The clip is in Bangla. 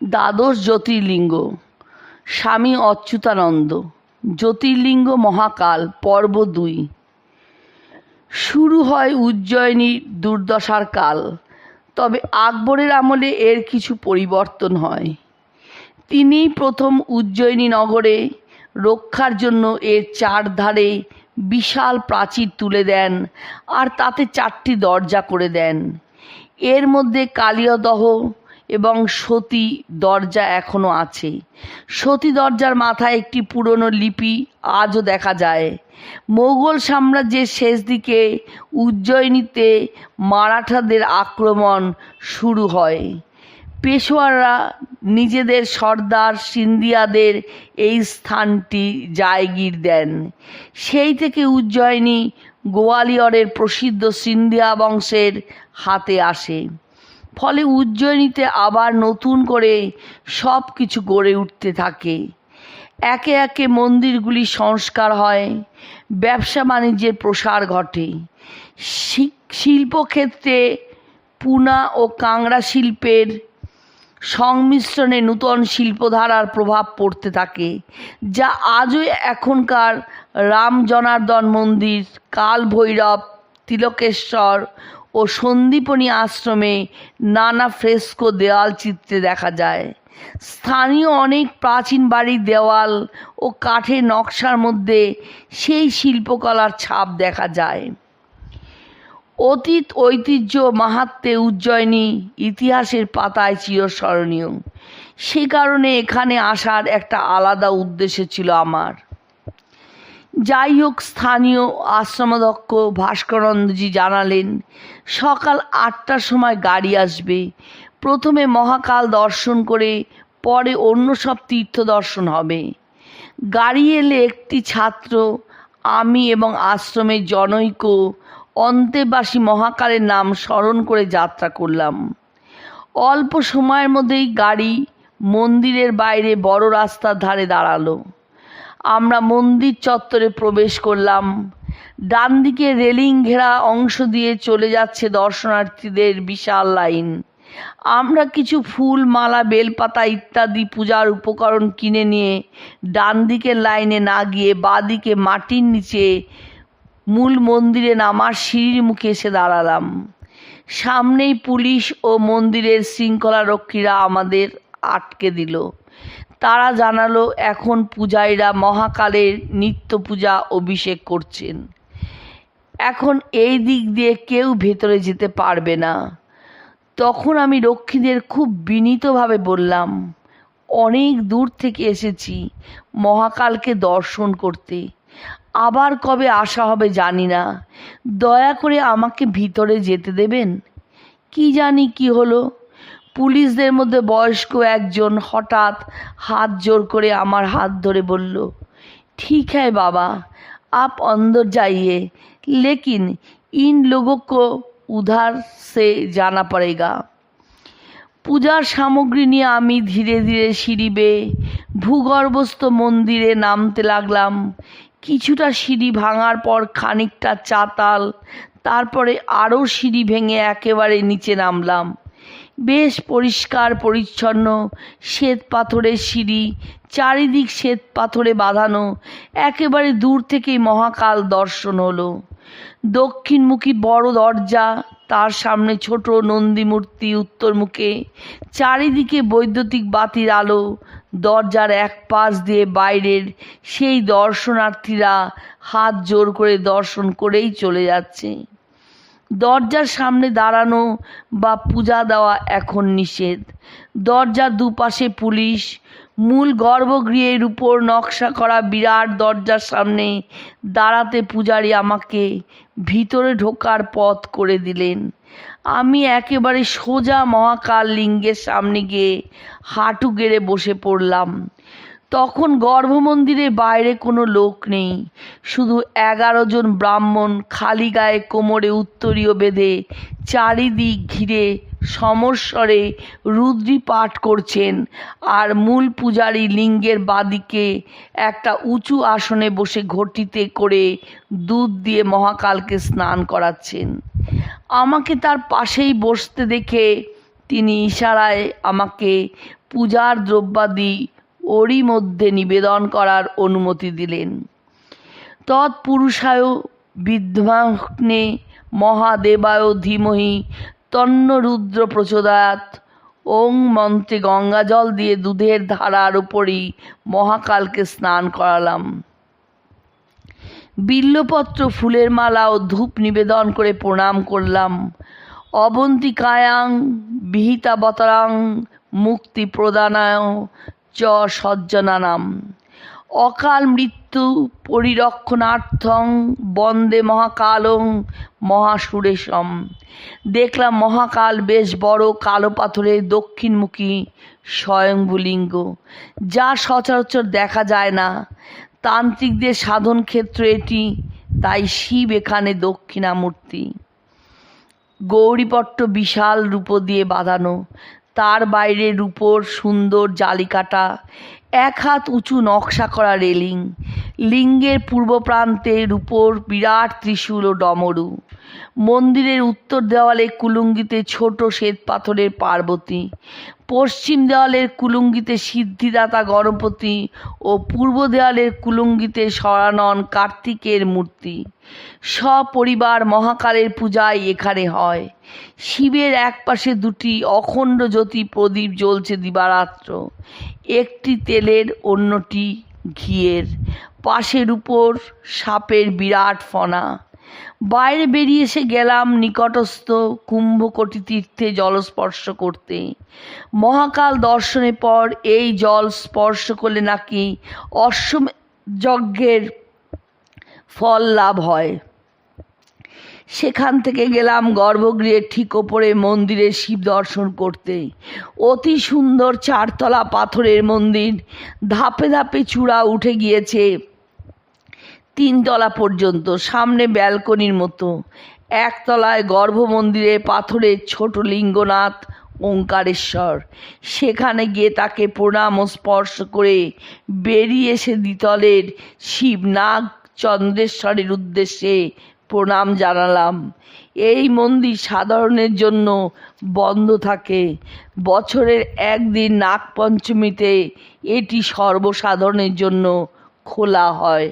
দ্বাদশ জ্যোতির্লিঙ্গ, স্বামী অচ্যুতানন্দ, জ্যোতির্লিঙ্গ মহাকাল, পর্ব দুই। শুরু হয় উজ্জয়িনীর দুর্দশার কাল, তবে আকবরের আমলে এর কিছু পরিবর্তন হয়। তিনিই প্রথম উজ্জয়িনী নগরে রক্ষার জন্য এর চারধারে বিশাল প্রাচীর তুলে দেন আর তাতে চারটি দরজা করে দেন। এর মধ্যে কালিয়দহ এবং সতী দরজা এখনও আছে। সতী দরজার মাথায় একটি পুরনো লিপি আজও দেখা যায়। মোগল সাম্রাজ্যের শেষ দিকে উজ্জয়িনীতে মারাঠাদের আক্রমণ শুরু হয়। পেশোয়াররা নিজেদের সর্দার সিন্ধিয়াদের এই স্থানটি জায়গির দেন। সেই থেকে উজ্জয়িনী গোয়ালিয়রের প্রসিদ্ধ সিন্ধিয়া বংশের হাতে আসে। ফলে উজ্জয়িনীতে আবার নতুন করে সব কিছু গড়ে উঠতে থাকে। একে একে মন্দিরগুলি সংস্কার হয়, ব্যবসা বাণিজ্যের প্রসার ঘটে। শিল্পক্ষেত্রে পুনা ও কাংড়া শিল্পের সংমিশ্রণে নূতন শিল্পধারার প্রভাব পড়তে থাকে, যা আজও এখনকার রামজনার্দন মন্দির কাল ভৈরব তিলকেশ্বর ও সন্দীপনী আশ্রমে নানা ফ্রেস্কো দেওয়াল চিত্রে দেখা যায়। স্থানীয় অনেক প্রাচীন বাড়ির দেওয়াল ও কাঠের নকশার মধ্যে সেই শিল্পকলার ছাপ দেখা যায়। অতীত ঐতিহ্য মাহাত্মে উজ্জয়িনী ইতিহাসের পাতায় চিরস্মরণীয়। সে কারণে এখানে আসার একটা আলাদা উদ্দেশ্য ছিল আমার। যাই হোক স্থানীয় আশ্রমাধ্যক্ষ ভাস্করানন্দজি জানালেন, সকাল আটটার সময় গাড়ি আসবে। প্রথমে মহাকাল দর্শন করে পরে অন্য সব তীর্থ দর্শন হবে। গাড়ি এলে একটি ছাত্র, আমি এবং আশ্রমের জনৈক অন্তেবাসী মহাকালের নাম স্মরণ করে যাত্রা করলাম। অল্প সময়ের মধ্যেই গাড়ি মন্দিরের বাইরে বড় রাস্তার ধারে দাঁড়াল। আমরা মন্দির চত্বরে প্রবেশ করলাম। ডান দিকে রেলিং ঘেরা অংশ দিয়ে চলে যাচ্ছে দর্শনার্থীদের বিশাল লাইন। আমরা কিছু ফুল, মালা, বেলপাতা ইত্যাদি পূজার উপকরণ কিনে নিয়ে ডান দিকের লাইনে না গিয়ে বাঁদিকে মাটির নিচে মূল মন্দিরে নামার সিঁড়ির মুখে এসে দাঁড়ালাম। সামনেই পুলিশ ও মন্দিরের শৃঙ্খলারক্ষীরা আমাদের আটকে দিল। তারা জানালো, এখন পূজারীরা মহাকালের নিত্য পূজা অভিষেক করছেন। এখন এই দিক দিয়ে কেউ ভেতরে যেতে পারবে না। তখন আমি রক্ষীদের খুব বিনীতভাবে বললাম, অনেক দূর থেকে এসেছি, মহাকালকে দর্শন করতে। আবার কবে আসা হবে জানি না। দয়া করে আমাকে ভিতরে যেতে দেবেন? কি জানি কি হলো? পুলিশদের মধ্যে বয়স্ক একজন হঠাৎ হাত জোর করে আমার হাত ধরে বলল ठीक है बाबा आप अंदर जाइए लेकिन इन लोगों को उधर से जाना पड़ेगा পূজার সামগ্রী নিয়ে আমি ধীরে ধীরে সিঁড়ি বেয়ে ভূগর্ভস্থ মন্দিরে নামতে লাগলাম কিছুটা সিঁড়ি ভাঙার পর খানিকটা চাতাল তারপরে আরও সিঁড়ি ভেঙে একেবারে নিচে নামলাম বেশ পরিষ্কার, পরিচ্ছন্ন, শ্বেত পাথরের সিঁড়ি, চারিদিক শ্বেত পাথরে বাঁধানো, একেবারে দূর থেকেই মহাকাল দর্শন হলো। দক্ষিণমুখী বড় দরজা, তার সামনে ছোট নন্দী মূর্তি উত্তরমুখে, চারিদিকে বৈদ্যুতিক বাতির আলো, দরজার এক পাশ দিয়ে বাইরের সেই দর্শনার্থীরা হাত জোর করে দর্শন করেই চলে যাচ্ছে। দরজার সামনে দাঁড়ানো বা পূজা দেওয়া এখন নিষেধ। দরজার দুপাশে পুলিশ, মূল গর্ভগৃহের উপর নকশা করা বিরাট দরজার সামনে দাঁড়াতে পূজারী আমাকে ভিতরে ঢোকার পথ করে দিলেন। আমি একেবারে সোজা মহাকাল লিঙ্গের সামনে গিয়ে হাঁটু গেড়ে বসে পড়লাম। তখন গর্ভমন্দিরের বাইরে কোনো লোক নেই। শুধু এগারো জন ব্রাহ্মণ খালি গায়ে কোমরে উত্তরীয় বেঁধে চারিদিক ঘিরে সমস্বরে রুদ্রি পাঠ করছেন আর মূল পূজারী লিঙ্গের বাদিকে একটা উঁচু আসনে বসে ঘটিতে করে দুধ দিয়ে মহাকালকে স্নান করাচ্ছেন। আমাকে তার পাশেই বসতে দেখে তিনি ইশারায় আমাকে পূজার দ্রব্যাদি ওরই মধ্যে নিবেদন করার অনুমতি দিলেন। তৎপুরুষায় বিদ্বাগ্নে মহাদেবায় ধীমহি তন্ন রুদ্র ওং মন্ত্রে গঙ্গাজল দিয়ে দুধের ধারার উপরই মহাকালকে স্নান করালাম। বিল্লপত্র ফুলের মালা ও ধূপ নিবেদন করে প্রণাম করলাম। অবন্তিকায়াং, বিহিতাবতারাং মুক্তি প্রদানায় চ সজ্জনানাম অকাল মৃত্যু পরিরক্ষণার্থং বন্দে মহাকালং মহাসুরেশম। দেখলাম মহাকাল বেশ বড় কালো পাথরের দক্ষিণমুখী স্বয়ংভূলিঙ্গ, যা সচরাচর দেখা যায় না। তান্ত্রিকদের সাধন ক্ষেত্র এটি, তাই শিব এখানে দক্ষিণামূর্তি। গৌরীপট্ট বিশাল রূপ দিয়ে বাঁধানো তার বাইরে রূপোর সুন্দর জালিকাটা, এক হাত উঁচু নকশা করা রেলিং, লিঙ্গের পূর্ব প্রান্তে রূপোর বিরাট ত্রিশূল ও ডমরু। মন্দিরের উত্তর দেওয়ালে কুলুঙ্গিতে ছোট শ্বেত পাথরের পার্বতী, পশ্চিম দেওয়ালের কুলুঙ্গিতে সিদ্ধিদাতা গণপতি ও পূর্ব দেওয়ালের কুলুঙ্গিতে সরানন কার্তিকের মূর্তি। সপরিবার মহাকালের পূজাই এখানে হয়। শিবের একপাশে দুটি অখণ্ড জ্যোতি প্রদীপ জ্বলছে দিবারাত্র। একটি তেলের, অন্যটি ঘিয়ের। পাশের উপর সাপের বিরাট ফনা। বাইরে বেরিয়ে এসে গেলাম নিকটস্থ কুম্ভকটি তীর্থে জলস্পর্শ করতে। মহাকাল দর্শনের পর এই জল স্পর্শ করলে নাকি অশ্বম যজ্ঞের ফল লাভ হয়। সেখান থেকে গেলাম গর্ভগৃহের ঠিক ওপরে মন্দিরে শিব দর্শন করতে। অতি সুন্দর চারতলা পাথরের মন্দির। ধাপে ধাপে চূড়া উঠে গিয়েছে। তিনতলা পর্যন্ত, সামনে ব্যালকনির মতো। একতলায় গর্ভমন্দিরে পাথরের ছোট লিঙ্গনাথ ওঙ্কারেশ্বর। সেখানে গিয়ে তাকে প্রণাম ও স্পর্শ করে বেরিয়ে এসে দ্বিতলের শিবনাগ চন্দ্রেশ্বরের উদ্দেশ্যে প্রণাম জানালাম। এই মন্দির সাধারণের জন্য বন্ধ থাকে। বছরের একদিন নাগপঞ্চমীতে এটি সর্বসাধারণের জন্য খোলা হয়।